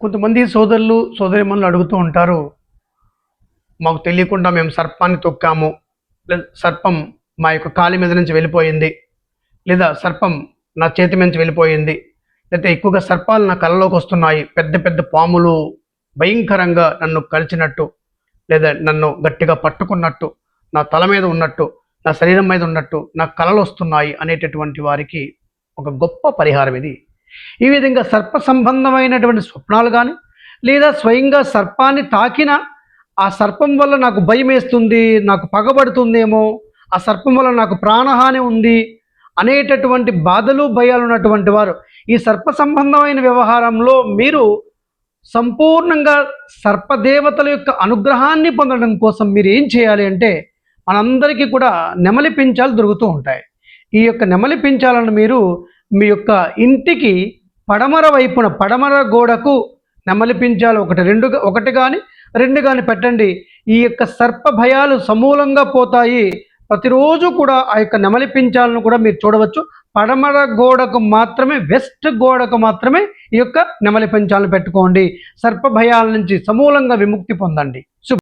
కొంతమంది సోదరులు సోదరిమణులు అడుగుతూ ఉంటారు మాకు తెలియకుండా మేము సర్పాన్ని తొక్కాము. సర్పం మా యొక్క కాలి మీద నుంచి వెళ్ళిపోయింది. లేదా సర్పం నా చేతి నుంచి వెళ్ళిపోయింది. లేకపోతే ఎక్కువగా సర్పాలు నా కళ్ళలోకి వస్తున్నాయి. పెద్ద పెద్ద పాములు భయంకరంగా నన్ను కలిచినట్టు లేదా నన్ను గట్టిగా పట్టుకున్నట్టు నా తల మీద ఉన్నట్టు నా శరీరం మీద ఉన్నట్టు నా కళలు వస్తున్నాయి అనేటటువంటి వారికి ఒక గొప్ప పరిహారం ఇది. ఈ విధంగా సర్ప సంబంధమైనటువంటి స్వప్నాలు కానీ లేదా స్వయంగా సర్పాన్ని తాకిన ఆ సర్పం వల్ల నాకు భయం వేస్తుంది నాకు పగబడుతుందేమో ఆ సర్పం వల్ల నాకు ప్రాణహాని ఉంది అనేటటువంటి బాధలు భయాలు ఉన్నటువంటి వారు ఈ సర్ప సంబంధమైన వ్యవహారంలో మీరు సంపూర్ణంగా సర్పదేవతల యొక్క అనుగ్రహాన్ని పొందడం కోసం మీరు ఏం చేయాలి అంటే మనందరికీ కూడా నెమలి పించాలు దొరుకుతూ ఉంటాయి. ఈ యొక్క నెమలి పించాలను మీరు మీ యొక్క ఇంటికి పడమర వైపున పడమర గోడకు నెమలి పించాలు ఒకటి రెండు ఒకటి కానీ రెండు కానీ పెట్టండి. ఈ యొక్క సర్ప భయాలు సమూలంగా పోతాయి. ప్రతిరోజు కూడా ఆ యొక్క నెమలి పించాలను కూడా మీరు చూడవచ్చు. పడమర గోడకు మాత్రమే వెస్ట్ గోడకు మాత్రమే ఈ యొక్క నెమలి పించాలను పెట్టుకోండి. సర్ప భయాల నుంచి సమూలంగా విముక్తి పొందండి.